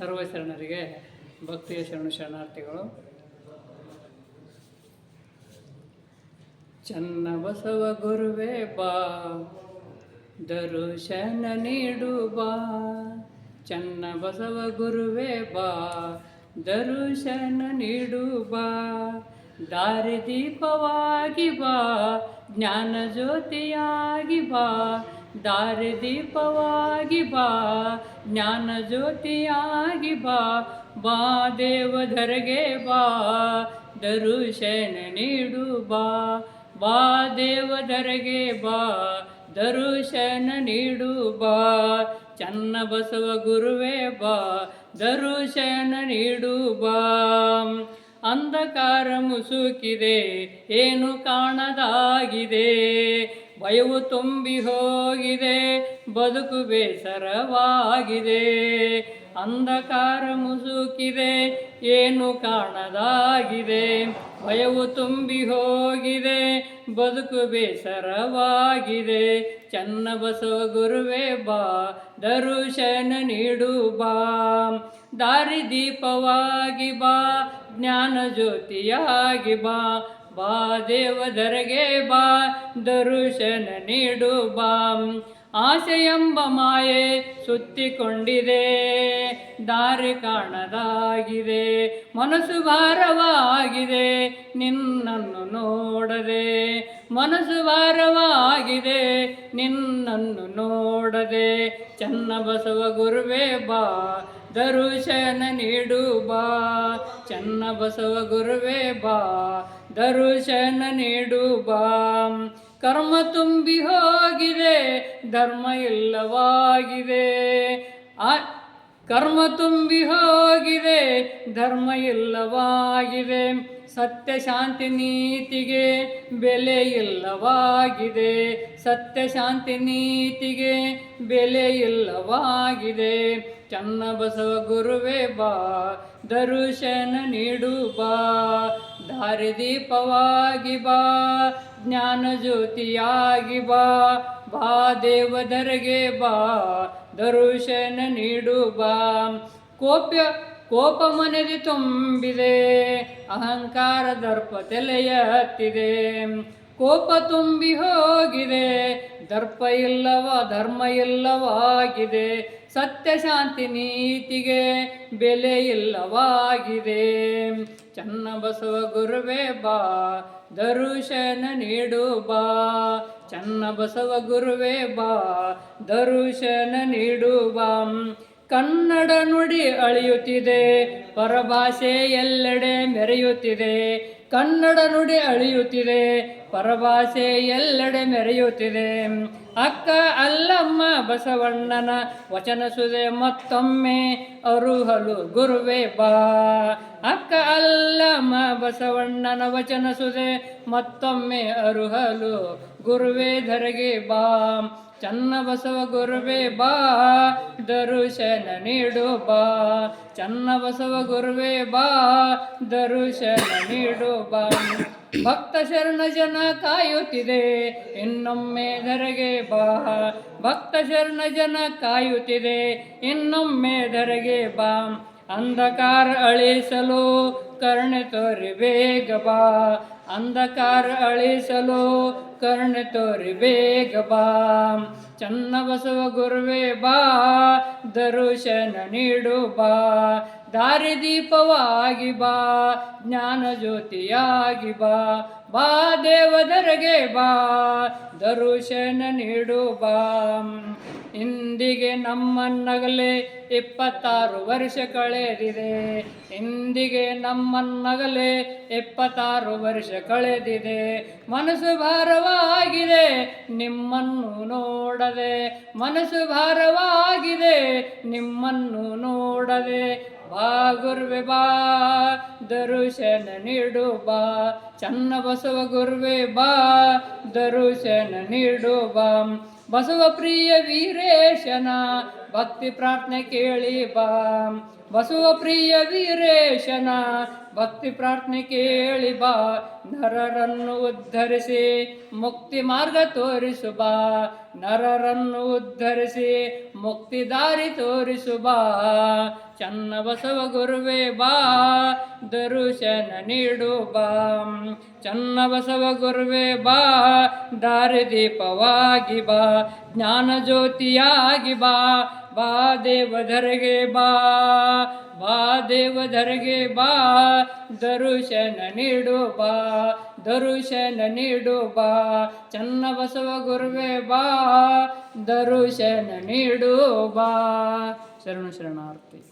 ಸರ್ವ ಶರಣರಿಗೆ, ಭಕ್ತಿಯ ಶರಣು ಶರಣಾರ್ಥಿಗಳು. ಚನ್ನ ಬಸವ ಗುರುವೇ ಬಾ, ದರುಶನ ನೀಡು ಬಾ. ಚನ್ನ ಬಸವ ಗುರುವೇ ಬಾ, ದರುಶನ ನೀಡು ಬಾ. ದಾರಿದೀಪವಾಗಿ ಬಾ, ಜ್ಞಾನ ಜ್ಯೋತಿಯಾಗಿ ಬಾ. ದಾರಿದೀಪವಾಗಿ ಬಾ, ಜ್ಞಾನ ಜ್ಯೋತಿಯಾಗಿ ಬಾ ಬಾ ದೇವಧರೆಗೆ ಬಾ, ದರುಶನ ನೀಡು ಬಾ ಬಾ ದೇವಧರೆಗೆ ಬಾ, ದರುಶನ ನೀಡು ಬಾ ಚನ್ನ ಬಸವ ಗುರುವೇ ಬಾ, ದರುಶನ ನೀಡು ಬಾ. ಅಂಧಕಾರ ಮುಸುಕಿದೆ, ಏನು ಕಾಣದಾಗಿದೆ? ಭಯವು ತುಂಬಿ ಹೋಗಿದೆ, ಬದುಕು ಬೇಸರವಾಗಿದೆ. ಅಂಧಕಾರ ಮುಸುಕಿದೆ, ಏನು ಕಾಣದಾಗಿದೆ? ಭಯವು ತುಂಬಿ ಹೋಗಿದೆ, ಬದುಕು ಬೇಸರವಾಗಿದೆ. ಚನ್ನ ಬಸವ ಗುರುವೇ ಬಾ, ದರುಶನ ನೀಡು ಬಾ. ದಾರಿದೀಪವಾಗಿ ಬಾ, ಜ್ಞಾನ ಜ್ಯೋತಿಯಾಗಿ ಬಾ. ಬಾ ದೇವದರಗೆ ಬಾ ದರುಶನ ನೀಡು ಬಾ. ಆಸೆ ಎಂಬ ಮಾಯೆ ಸುತ್ತಿಕೊಂಡಿದೆ. ದಾರಿ ಕಾಣದಾಗಿದೆ, ಮನಸ್ಸು ಭಾರವಾಗಿದೆ, ನಿನ್ನನ್ನು ನೋಡದೆ. ಮನಸ್ಸು ಭಾರವಾಗಿದೆ, ನಿನ್ನನ್ನು ನೋಡದೆ. ಚನ್ನ ಬಸವ ಗುರುವೇ ಬಾ, ದರುಶನ ನೀಡು ಬಾ. ಚನ್ನ ಬಸವ ಗುರುವೇ ಬಾ, ದರುಶನ ನೀಡು ಬಾ. ಕರ್ಮ ತುಂಬಿ ಹೋಗಿದೆ, ಧರ್ಮ ಇಲ್ಲವಾಗಿದೆ. ಆ ಕರ್ಮ ತುಂಬಿ ಹೋಗಿದೆ, ಧರ್ಮ ಇಲ್ಲವಾಗಿದೆ ಸತ್ಯ ಶಾಂತಿ ನೀತಿಗೆ ಬೆಲೆ ಇಲ್ಲವಾಗಿದೆ ಸತ್ಯ ಶಾಂತಿ ನೀತಿಗೆ ಬೆಲೆ ಇಲ್ಲವಾಗಿದೆ ಚನ್ನ ಬಸವ ಗುರುವೇ ಬಾ, ದರುಶನ ನೀಡು ಬಾ ದಾರಿದೀಪವಾಗಿ ಬಾ. ಜ್ಞಾನ ಜ್ಯೋತಿಯಾಗಿ ಬಾ ಬಾ ದೇವದರಿಗೆ ಬಾ, ದರುಶನ ನೀಡು ಬಾ. ಕೋಪ್ಯ, ಕೋಪ ಮನದಿ ತುಂಬಿದೆ, ಅಹಂಕಾರ ದರ್ಪ ತಲೆಯ ಹತ್ತಿದೆ ಕೋಪ ತುಂಬಿ ಹೋಗಿದೆ, ದರ್ಪ ಇಲ್ಲವ, ಧರ್ಮ ಇಲ್ಲವಾಗಿದೆ. ಸತ್ಯ ಶಾಂತಿ ನೀತಿಗೆ ಬೆಲೆ ಇಲ್ಲವಾಗಿದೆ. ಚನ್ನ ಬಸವ ಗುರುವೇ ಬಾ, ದರುಶನ ನೀಡು ಬಾ. ಚನ್ನ ಬಸವ ಗುರುವೇ ಬಾ, ದರುಶನ ನೀಡು ಬಾ. ಕನ್ನಡ ನುಡಿ ಅಳಿಯುತ್ತಿದೆ, ಪರಭಾಷೆ ಎಲ್ಲೆಡೆ ಮೆರೆಯುತ್ತಿದೆ. ಕನ್ನಡ ನುಡಿ ಅಳಿಯುತ್ತಿದೆ, ಪರಭಾಷೆ ಎಲ್ಲೆಡೆ ಮೆರೆಯುತ್ತಿದೆ. ಅಕ್ಕ ಅಲ್ಲಮ್ಮ ಬಸವಣ್ಣನ ವಚನ ಸುದೆ ಮತ್ತೊಮ್ಮೆ ಅರುಹಲು ಗುರುವೇ ಬಾ. ಅಕ್ಕ ಅಲ್ಲಮ್ಮ ಬಸವಣ್ಣನ ವಚನ ಸುದೆ ಮತ್ತೊಮ್ಮೆ ಅರುಹಲು ಗುರುವೇ ಧರೆಗೆ ಬಾ. ಚನ್ನ ಬಸವ ಗುರುವೇ ಬಾ, ದರುಶನ ನೀಡು ಬಾ. ಚನ್ನ ಬಸವ ಗುರುವೇ ಬಾ, ದರುಶನ ನೀಡು ಬಾ. ಭಕ್ತ ಶರಣ ಜನ ಕಾಯುತ್ತಿದೆ, ಇನ್ನೊಮ್ಮೆ ಧರೆಗೆ ಬಾ. ಭಕ್ತ ಶರಣ ಜನ ಕಾಯುತ್ತಿದೆ, ಇನ್ನೊಮ್ಮೆ ಧರೆಗೆ ಬಾ. ಅಂಧಕಾರ ಅಳಿಸಲು ಕರುಣೆ ತೋರಿ ಬೇಗ ಬಾ. ಅಂಧಕಾರ ಅಳಿಸಲು ಕರ್ಣ ತೋರಿ ಬೇಗ ಬಾ. ಚನ್ನ ಬಸವ ಗುರುವೇ ಬಾ, ದರುಶನ ನೀಡು ಬಾ. ದಾರಿ ದೀಪವಾಗಿ ಬಾ, ಜ್ಞಾನ ಜ್ಯೋತಿಯಾಗಿ ಬಾ. ಬಾ ದೇವದರಗೆ ಬಾ, ದರುಶನ ನೀಡು ಬಾ. ಇಂದಿಗೆ ನಮ್ಮನ್ನಗಲೇ ಇಪ್ಪತ್ತಾರು ವರ್ಷ ಕಳೆದಿದೆ ಇಂದಿಗೆ ನಮ್ಮನ್ನಗಲೇ ಇಪ್ಪತ್ತಾರು ವರ್ಷ ಕಳೆದಿದೆ ಮನಸ್ಸು ಭಾರವಾಗಿದೆ, ನಿಮ್ಮನ್ನು ನೋಡದೆ. ಮನಸ್ಸು ಭಾರವಾಗಿದೆ, ನಿಮ್ಮನ್ನು ನೋಡದೆ. ಗುರುವೆ ಬಾ, ದರುಶನ ನೀಡು ಬಾ. ಚನ್ನ ಬಸವ ಗುರುವೆ ಬಾ, ದರುಶನ ನೀಡು ಬಾ. ಬಸವ ಪ್ರಿಯ ವೀರೇಶನ, ಭಕ್ತಿ ಪ್ರಾರ್ಥನೆ ಕೇಳಿ ಬಾ. ಬಸವ ಪ್ರಿಯ ವೀರೇಶನ, ಭಕ್ತಿ ಪ್ರಾರ್ಥನೆ ಕೇಳಿ ಬಾ. ನರರನ್ನು ಉದ್ಧರಿಸಿ ಮುಕ್ತಿ ಮಾರ್ಗ ತೋರಿಸು ಬಾ ನರರನ್ನು ಉದ್ಧರಿಸಿ ಮುಕ್ತಿ ದಾರಿ ತೋರಿಸು ಬಾ ಚನ್ನ ಬಸವ ಗುರುವೇ ಬಾ, ದರುಶನ ನೀಡು ಬಾ ಚನ್ನ ಬಸವ ಗುರುವೇ ಬಾ ದಾರಿದೀಪವಾಗಿ ಬಾ. ಜ್ಞಾನ ಜ್ಯೋತಿಯಾಗಿ ಬಾ. ಬಾ ದೇವಧರೆಗೆ ಬಾ. ಬಾ ದೇವಧರೆಗೆ ಬಾ. ದರುಶನ ನೀಡು ಬಾ ದರುಶನ ನೀಡು ಬಾ ಚನ್ನ ಬಸವ ಗುರುವೇ ಬಾ ದರುಶನ ನೀಡು ಬಾ ಶರಣು ಶರಣಾರ್ಥಿ.